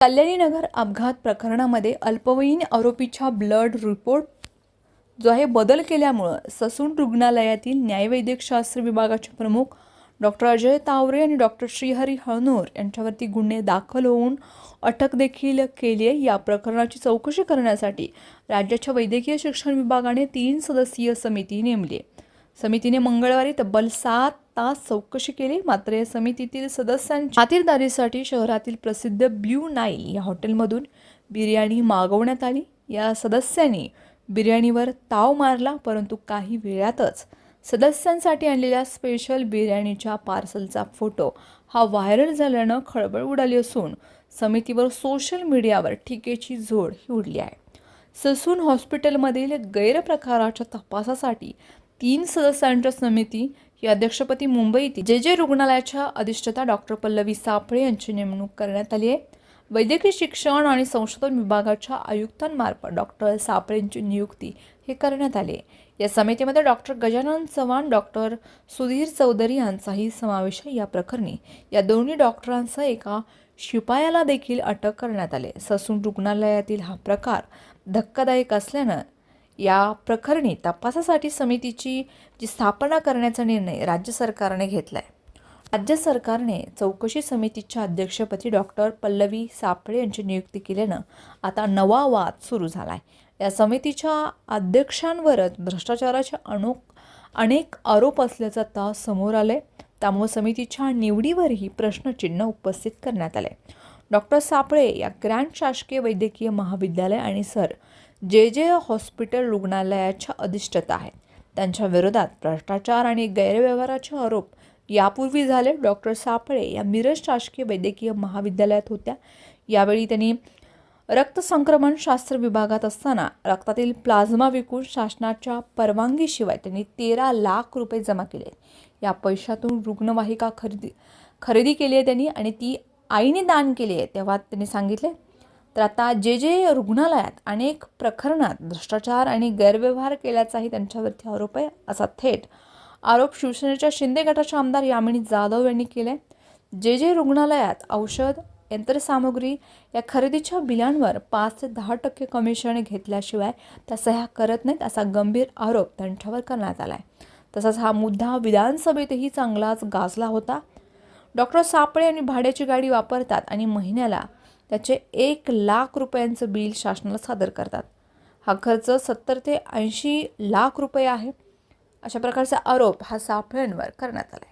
कल्याणीनगर अपघात प्रकरणामध्ये अल्पवयीन आरोपीच्या ब्लड रिपोर्ट जो आहे बदल केल्यामुळं ससून रुग्णालयातील न्यायवैद्यकशास्त्र विभागाचे प्रमुख डॉक्टर अजय तावरे आणि डॉक्टर श्रीहरी हळनूर यांच्यावरती गुन्हे दाखल होऊन अटक देखील केली आहे. या प्रकरणाची चौकशी करण्यासाठी राज्याच्या वैद्यकीय शिक्षण विभागाने तीन सदस्यीय समिती नेमली आहे. समितीने मंगळवारी तब्बल सात तास चौकशी केली. मात्र या समितीतील सदस्यांच्या खातिरदारीसाठी शहरातील प्रसिद्ध ब्ल्यू नाईल या हॉटेलमधून बिर्याणी मागवण्यात आली. या सदस्यांनी बिर्याणीवर ताव मारला परंतु काही वेळातच सदस्यांसाठी आणलेल्या स्पेशल बिर्याणीच्या पार्सलचा फोटो हा व्हायरल झाल्यानं खळबळ उडाली असून समितीवर सोशल मीडियावर टीकेची झोड ही उडली आहे. ससून हॉस्पिटलमधील गैरप्रकाराच्या तपासासाठी तीन सदस्यांच्या समिती ही अध्यक्षपदी मुंबईतील जे जे रुग्णालयाच्या अधिष्ठाता डॉक्टर पल्लवी सापळे यांची नेमणूक करण्यात आली आहे. वैद्यकीय शिक्षण आणि संशोधन विभागाच्या आयुक्तांमार्फत डॉक्टर सापळेंची नियुक्ती हे करण्यात आली आहे. या समितीमध्ये डॉक्टर गजानन चव्हाण डॉक्टर सुधीर चौधरी यांचाही समावेश आहे. या प्रकरणी या दोन्ही डॉक्टरांसह एका शिपायाला देखील अटक करण्यात आले ससून रुग्णालयातील हा प्रकार धक्कादायक असल्यानं या प्रकरणी तपासासाठी समितीची जी स्थापना करण्याचा निर्णय राज्य सरकारने घेतला आहे राज्य सरकारने चौकशी समितीच्या अध्यक्षपदी डॉक्टर पल्लवी सापळे यांची नियुक्ती केल्यानं आता नवा वाद सुरू झाला आहे या समितीच्या अध्यक्षांवरच भ्रष्टाचाराचे अनोक अनेक आरोप असल्याचं आता समोर आलं आहे त्यामुळे समितीच्या निवडीवरही प्रश्नचिन्ह उपस्थित करण्यात आले डॉक्टर सापळे या ग्रँड शासकीय वैद्यकीय महाविद्यालय आणि सर जे जे हॉस्पिटल रुग्णालयाच्या अधिष्ठता आहेत त्यांच्या विरोधात भ्रष्टाचार आणि गैरव्यवहाराचे आरोप यापूर्वी झाले. डॉक्टर सापळे या मिरज शासकीय वैद्यकीय महाविद्यालयात होत्या. यावेळी त्यांनी रक्तसंक्रमण शास्त्र विभागात असताना रक्तातील प्लाझ्मा विकून शासनाच्या परवानगीशिवाय त्यांनी तेरा लाख रुपये जमा केले. या पैशातून रुग्णवाहिका खरेदी खरेदी केली आहे त्यांनी आणि ती आईने दान केली आहे तेव्हा त्यांनी सांगितले तर आता जे जे रुग्णालयात अनेक प्रकरणात भ्रष्टाचार आणि गैरव्यवहार केल्याचाही त्यांच्यावरती आरोप आहे असा थेट आरोप शिवसेनेच्या शिंदे गटाचे आमदार यामिनी जाधव यांनी केले जे जे रुग्णालयात औषध यंत्रसामुग्री या खरेदीच्या बिलांवर पाच ते दहा टक्के कमिशन घेतल्याशिवाय त्या सह्या करत नाहीत असा गंभीर आरोप त्यांच्यावर करण्यात आला आहे तसाच हा मुद्दा विधानसभेतही चांगलाच गाजला होता. डॉक्टर सापळे यांनी भाड्याची गाडी वापरतात आणि महिन्याला त्याचे एक लाख रुपयांचं बिल शासनाला सादर करतात. हा खर्च सत्तर ते ऐंशी लाख रुपये आहे. अशा प्रकारचा आरोप हा सापळ्यांवर करण्यात आला आहे